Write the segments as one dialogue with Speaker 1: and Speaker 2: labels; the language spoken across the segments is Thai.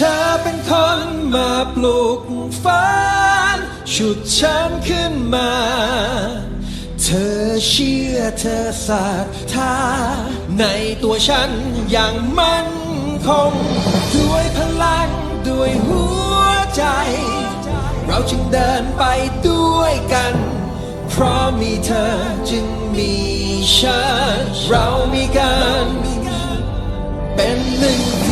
Speaker 1: ธอเป็นคนมาปลุกฝันฉุดฉันขึ้นมา เธอเชื่อเธอศรัทธาในตัวฉันอย่างมั่นคง ด้วยพลังด้วยหัวใจ เราจึงเดินไปด้วยกัน เพราะมีเธอจึงมีฉัน เรามีกัน เป็นหนึ่ง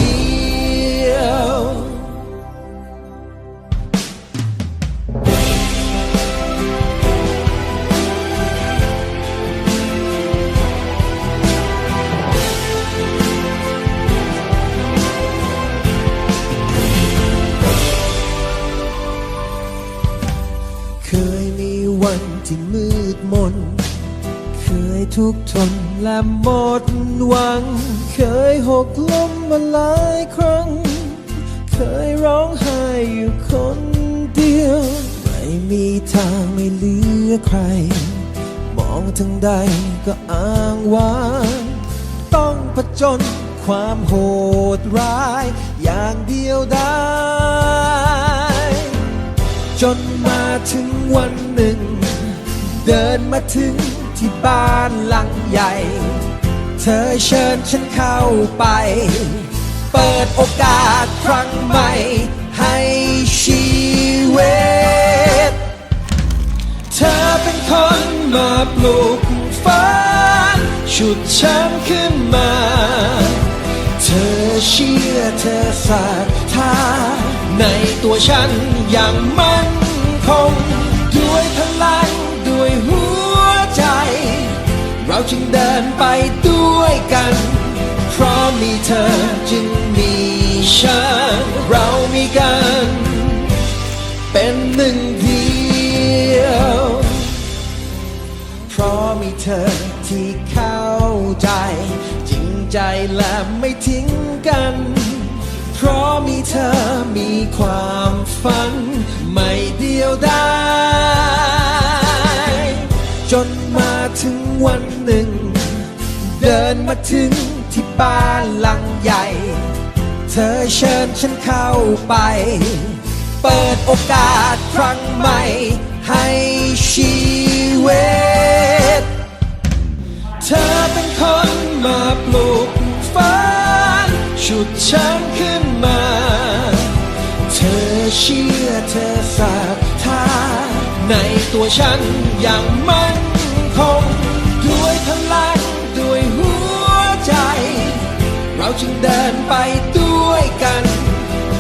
Speaker 1: วันที่มืดมน เคยทุกทนและหมดหวัง เคยหกล้มมาหลายครั้ง เคยร้องไห้อยู่คนเดียว ไม่มีทางไม่เหลือใคร มองทางใดก็อ้างว้างต้องผจญความโหดร้าย อย่างเดียวได้ จนมาถึงวันหนึ่ง เดินมาถึงที่บ้านหลังใหญ่ เธอเชิญฉันเข้าไป เปิดโอกาสครั้งใหม่ ให้ชีวิต เธอเป็นคนมาปลุกฝันฉุดฉันขึ้นมา เธอเชื่อเธอศรัทธาในตัวฉันอย่างมั เดินไปด้วยกัน เพราะมีเธอจึงมีฉัน เรามีกัน เป็นหนึ่งเดียว เพราะมีเธอที่เข้าใจ จริงใจและไม่ทิ้งกัน เพราะมีเธอมีความฝัน ไม่เดียวได้จ นึ่ง เดินมาถึงที่บ้านหลังใหญ่ เธอเชิญฉันเข้าไป เปิดโอกาสครั้งใหม่ ให้ชีวิต เธอเป็นคนมาปลุกฝันฉุดฉันขึ้นมา เธอเชื่อเธอศรัทธาในตัวฉันอย่างมั่นคง จึงเดินไปด้วยกัน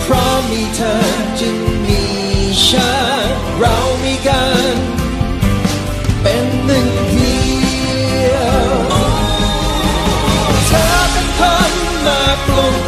Speaker 1: เพราะมีเธอจึงมีฉันเรามีกัน เป็นหนึ่งเดียว เธอเป็นคนมาปลุก